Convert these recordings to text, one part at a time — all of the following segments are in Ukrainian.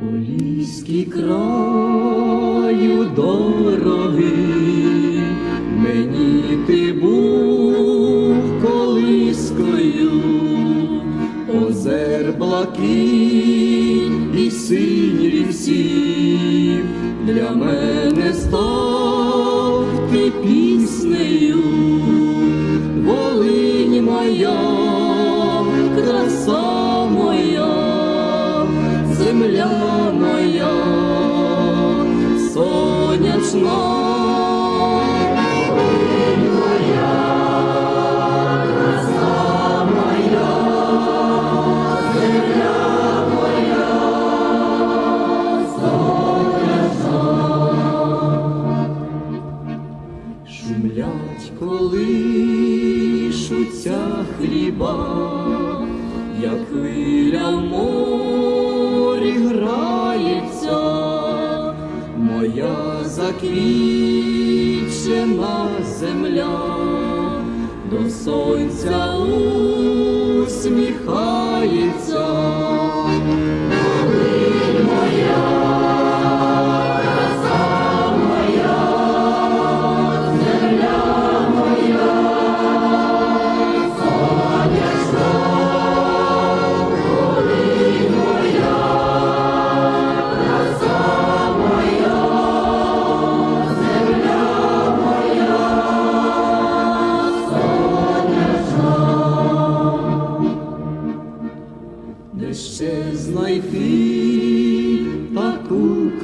Поліський краю дорогий, мені ти був колискою, озер блакить і синь лісів, для мене став ти піснею, сонячна. Шумлять, колишуться хліба, як хвиля в морі грається, моя заквічена земля, до сонця усміхається.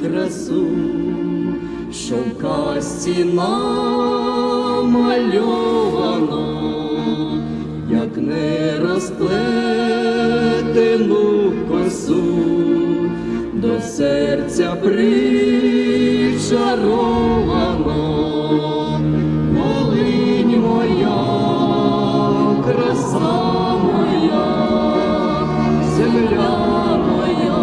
Красу, що в казці намальовано, як не розплетену косу, до серця причаровано, Волинь моя, краса моя земля моя,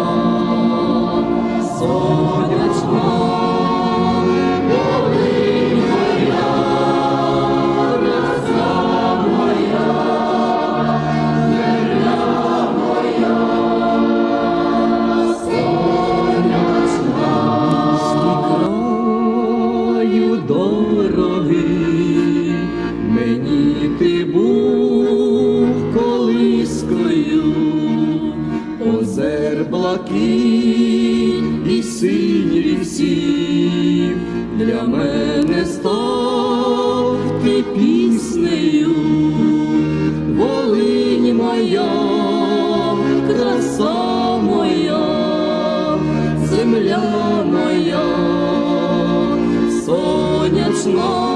озер блакить і синь лісів, для мене став ти піснею, Волинь моя, краса моя, земля моя, сонячна.